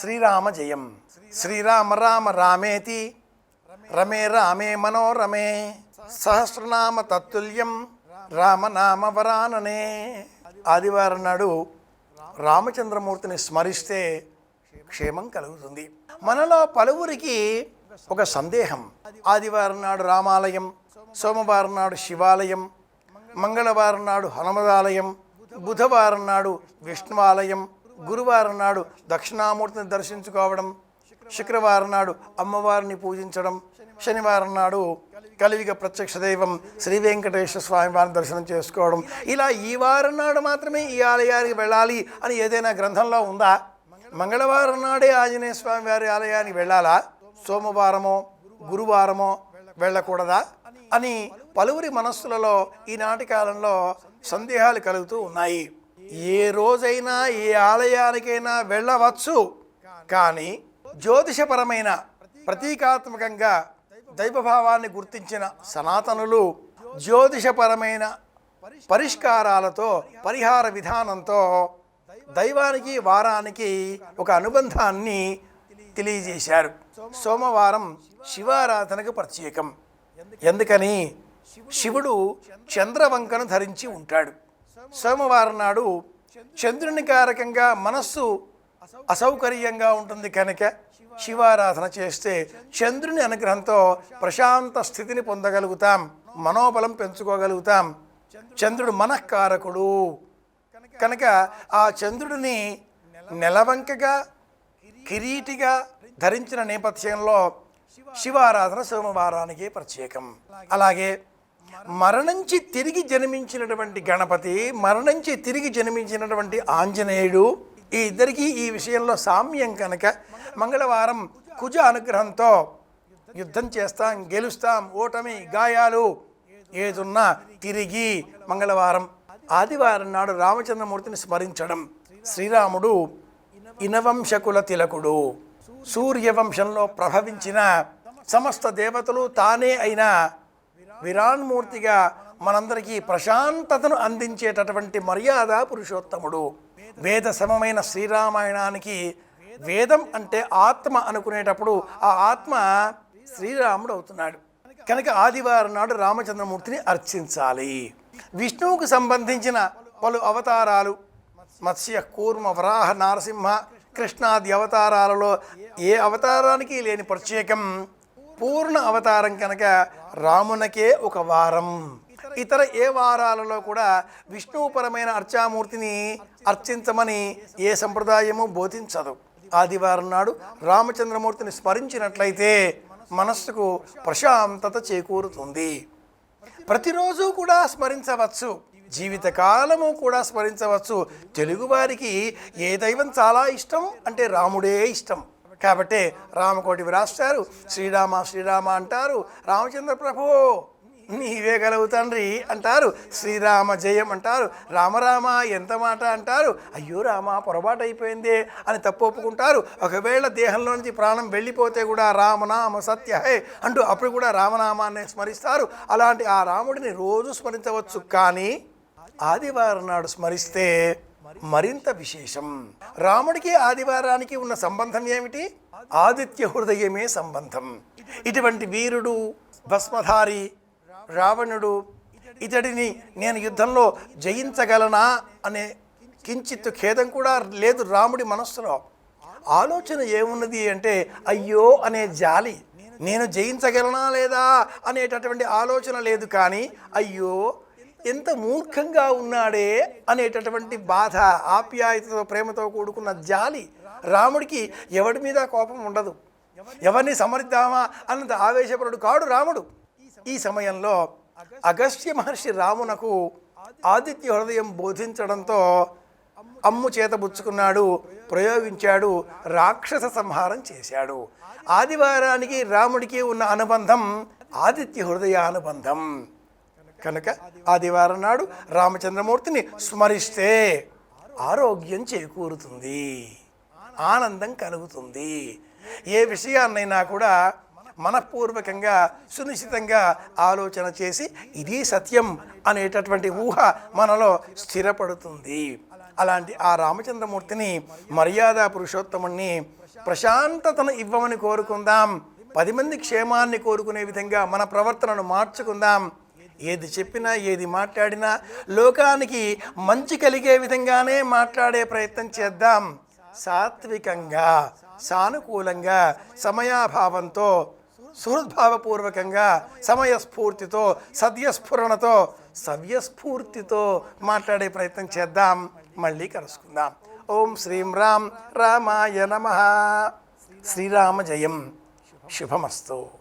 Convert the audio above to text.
శ్రీరామ జయం శ్రీరామ రామ రామేతి. రమే రామే మనోరమే. సహస్రనామ తత్తుల్యం. రామనామ వరాననే. ఆదివారం నాడు రామచంద్రమూర్తిని స్మరిస్తే క్షేమం కలుగుతుంది. మనలో పలువురికి ఒక సందేహం. ఆదివారం నాడు రామాలయం సోమవారం నాడు శివాలయం మంగళవారం నాడు హనుమదాలయం బుధవారం నాడు విష్ణువాలయం గురువారం నాడు దక్షిణామూర్తిని దర్శించుకోవడం శుక్రవారం నాడు అమ్మవారిని పూజించడం శనివారం నాడు కలియుగ ప్రత్యక్ష దైవం శ్రీ వెంకటేశ్వర స్వామి వారిని దర్శనం చేసుకోవడం. ఇలా ఈ వారం నాడు మాత్రమే ఈ ఆలయానికి వెళ్ళాలి అని ఏదైనా గ్రంథంలో ఉందా? మంగళవారం నాడే ఆంజనేయ స్వామి వారి ఆలయానికి వెళ్ళాలా? సోమవారమో గురువారమో వెళ్ళకూడదా? అని పలువురి మనస్సులలో ఈనాటి కాలంలో సందేహాలు కలుగుతూ ఉన్నాయి. ఏ రోజైనా ఏ ఆలయానికైనా వెళ్ళవచ్చు. కానీ జ్యోతిషపరమైన ప్రతీకాత్మకంగా దైవభావాన్ని గుర్తించిన సనాతనులు జ్యోతిషపరమైన పరిష్కారాలతో పరిహార విధానంతో దైవానికి వారానికి ఒక అనుబంధాన్ని తెలియజేశారు. సోమవారం శివారాధనకు ప్రత్యేకం. ఎందుకని? శివుడు చంద్రవంకను ధరించి ఉంటాడు. సోమవారం నాడు చంద్రుని కారకంగా మనస్సు అసౌకర్యంగా ఉంటుంది కనుక శివారాధన చేస్తే చంద్రుని అనుగ్రహంతో ప్రశాంత స్థితిని పొందగలుగుతాం మనోబలం పెంచుకోగలుగుతాం. చంద్రుడు మనఃకారకుడు కనుక ఆ చంద్రుడిని నెలవంకగా కిరీటిగా ధరించిన నేపథ్యంలో శివారాధన సోమవారానికి ప్రత్యేకం. అలాగే మరణించి తిరిగి జన్మించినటువంటి గణపతి మరణించి తిరిగి జన్మించినటువంటి ఆంజనేయుడు ఈ ఇద్దరికీ ఈ విషయంలో సామ్యం కనుక మంగళవారం కుజ అనుగ్రహంతో యుద్ధం చేస్తాం గెలుస్తాం ఓటమి గాయాలు ఏదున్నా తిరిగి మంగళవారం ఆదివారం నాడు రామచంద్రమూర్తిని స్మరించడం. శ్రీరాముడు ఇనవంశకుల తిలకుడు. సూర్యవంశంలో ప్రభవించిన సమస్త దేవతలు తానే అయిన విరాన్మూర్తిగా మనందరికీ ప్రశాంతతను అందించేటటువంటి మర్యాద పురుషోత్తముడు. వేద సమమైన శ్రీరామాయణానికి వేదం అంటే ఆత్మ అనుకునేటప్పుడు ఆ ఆత్మ శ్రీరాముడు అవుతున్నాడు. కనుక ఆదివారం నాడు రామచంద్రమూర్తిని అర్చించాలి. విష్ణువుకు సంబంధించిన పలు అవతారాలు మత్స్య కూర్మ వరాహ నారసింహ కృష్ణాది అవతారాలలో ఏ అవతారానికి లేని ప్రత్యేకం పూర్ణ అవతారం కనుక రామునకే ఒక వారం. ఇతర ఏ వారాలలో కూడా విష్ణుపరమైన అర్చామూర్తిని అర్చించమని ఏ సంప్రదాయము బోధించదు. ఆదివారం నాడు రామచంద్రమూర్తిని స్మరించినట్లయితే మనస్సుకు ప్రశాంతత చేకూరుతుంది. ప్రతిరోజు కూడా స్మరించవచ్చు. జీవితకాలము కూడా స్మరించవచ్చు. తెలుగువారికి ఏ దైవం చాలా ఇష్టం అంటే రాముడే ఇష్టం. కాబట్టి రామకోటి రాస్తారు శ్రీరామ శ్రీరామ అంటారు రామచంద్ర ప్రభు నీవే గలవు తండ్రి అంటారు శ్రీరామ జయం అంటారు రామరామ ఎంత మాట అంటారు అయ్యో రామ పొరపాటు అయిపోయిందే అని తప్పు ఒప్పుకుంటారు. ఒకవేళ దేహంలో నుంచి ప్రాణం వెళ్ళిపోతే కూడా రామనామ సత్య హే అంటూ అప్పుడు కూడా రామనామాన్ని స్మరిస్తారు. అలాంటి ఆ రాముడిని రోజు స్మరించవచ్చు. కానీ ఆదివారం నాడు స్మరిస్తే మరింత విశేషం. రాముడికి ఆదివారానికి ఉన్న సంబంధం ఏమిటి? ఆదిత్య హృదయమే సంబంధం. ఇటువంటి వీరుడు భస్మధారి రావణుడు ఇతడిని నేను యుద్ధంలో జయించగలనా అనే కించిత్ ఖేదం కూడా లేదు రాముడి మనస్సులో. ఆలోచన ఏమున్నది అంటే అయ్యో అనే జాలి. నేను జయించగలనా లేదా అనేటటువంటి ఆలోచన లేదు కానీ అయ్యో ఎంత మూర్ఖంగా ఉన్నాడే అనేటటువంటి బాధ ఆప్యాయతతో ప్రేమతో కూడుకున్న జాలి రాముడికి ఎవడి మీద కోపం ఉండదు. ఎవరిని సమర్థామా అన్నంత ఆవేశపరుడు కాడు రాముడు. ఈ సమయంలో అగస్త్య మహర్షి రామునకు ఆదిత్య హృదయం బోధించడంతో అమ్ము చేతబుచ్చుకున్నాడు ప్రయోగించాడు రాక్షస సంహారం చేశాడు. ఆదివారానికి రాముడికి ఉన్న అనుబంధం ఆదిత్య హృదయ అనుబంధం కనుక ఆదివారం నాడు రామచంద్రమూర్తిని స్మరిస్తే ఆరోగ్యం చేకూరుతుంది ఆనందం కలుగుతుంది. ఏ విషయాన్నైనా కూడా మనపూర్వకంగా సునిశ్చితంగా ఆలోచన చేసి ఇది సత్యం అనేటటువంటి ఊహ మనలో స్థిరపడుతుంది. అలాంటి ఆ రామచంద్రమూర్తిని మర్యాద పురుషోత్తముణ్ణి ప్రశాంతతను ఇవ్వమని కోరుకుందాం. పది మంది క్షేమాన్ని కోరుకునే విధంగా మన ప్రవర్తనను మార్చుకుందాం. ఏది చెప్పినా ఏది మాట్లాడినా లోకానికి మంచి కలిగే విధంగానే మాట్లాడే ప్రయత్నం చేద్దాం. సాత్వికంగా సానుకూలంగా సమయాభావంతో సుహృద్భావపూర్వకంగా సమయస్ఫూర్తితో సద్యస్ఫురణతో సవ్యస్ఫూర్తితో మాట్లాడే ప్రయత్నం చేద్దాం. మళ్ళీ కలుసుకుందాం. ఓం శ్రీం రామ్ రామాయ నమ. శ్రీరామ జయం. శుభమస్తు.